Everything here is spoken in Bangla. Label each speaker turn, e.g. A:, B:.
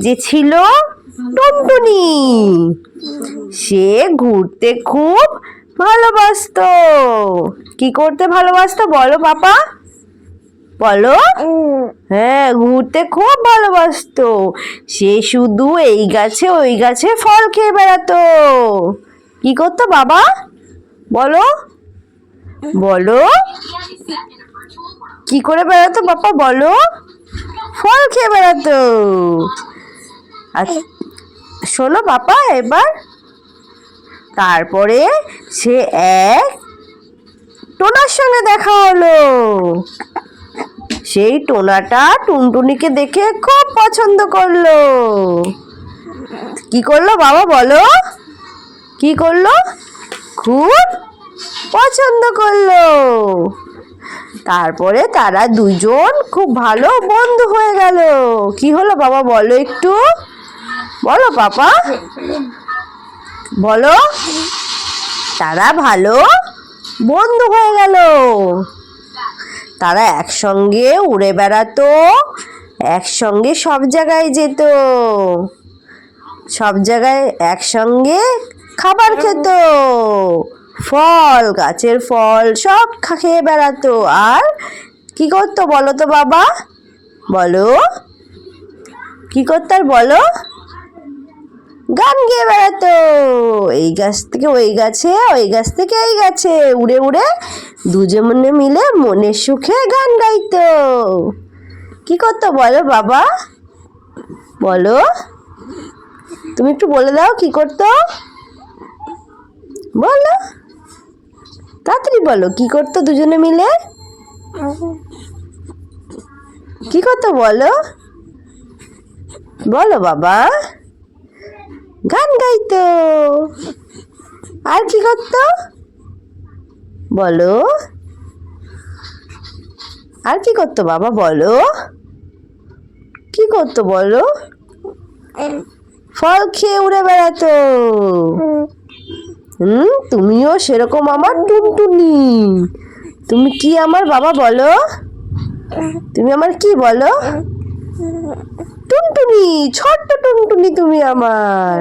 A: যে ছিল টুনটুনি। সে ঘুরতে খুব ভালোবাসতো। কি করতে ভালোবাসতো বলো পাপা? বলো। হ্যাঁ ঘুরতে খুব ভালোবাসতো। সে শুধু এই গাছে ওই গাছে ফল খেয়ে বেড়াতো। কি করতো বাবা? বলো। বলো। কি করে বেড়াতো বাবা বলো? ফল খেয়ে বেড়াতো। আচ্ছা শোনো বাবা, এবার। তারপরে সে এক টোনার সঙ্গে দেখা হলো। সেই টোনাটা টুনটুনিকে দেখে খুব পছন্দ করল। কি করল বাবা বলো? কি করল? খুব পছন্দ করল। তারপরে তারা দুজন খুব ভালো বন্ধু হয়ে গেল। কি হলো বাবা বলো একটু? বলো পাপা। বলো। তারা ভালো বন্ধু হয়ে গেল। তারা একসঙ্গে উড়ে বেড়াতো, একসঙ্গে সব জায়গায় যেত, সব জায়গায় একসঙ্গে খাবার খেত, ফল, গাছের ফল সব খেয়ে বেড়াতো। আর কি করতো বলো তো বাবা? বলো। কি করতো আর বলো? গান গেয়ে বেড়াতো। এই গাছ থেকে ওই গাছে, ওই গাছ থেকে এই গাছে। উড়ে উড়ে দুজনে মিলে মনের সুখে গান গাইতো। কি করতো বলো বাবা? বলো। তুমি একটু বলে দাও কি করতো? বলো। তাড়াতাড়ি বলো, কি করতো দুজনে মিলে? কি করতো বলো? বলো বাবা। গান গাইতো। আর কি করত? বলো। আর কি করতো বাবা বলো। কি করতো বলো? ফল খেয়ে উড়ে বেড়াতো। হুম তুমিও সেরকম আমার টুনটুনি। তুমি কি আমার বাবা বলো? তুমি আমার কি বলো? টুনটুনি ছোট্ট টুনটুনি তুমি আমার।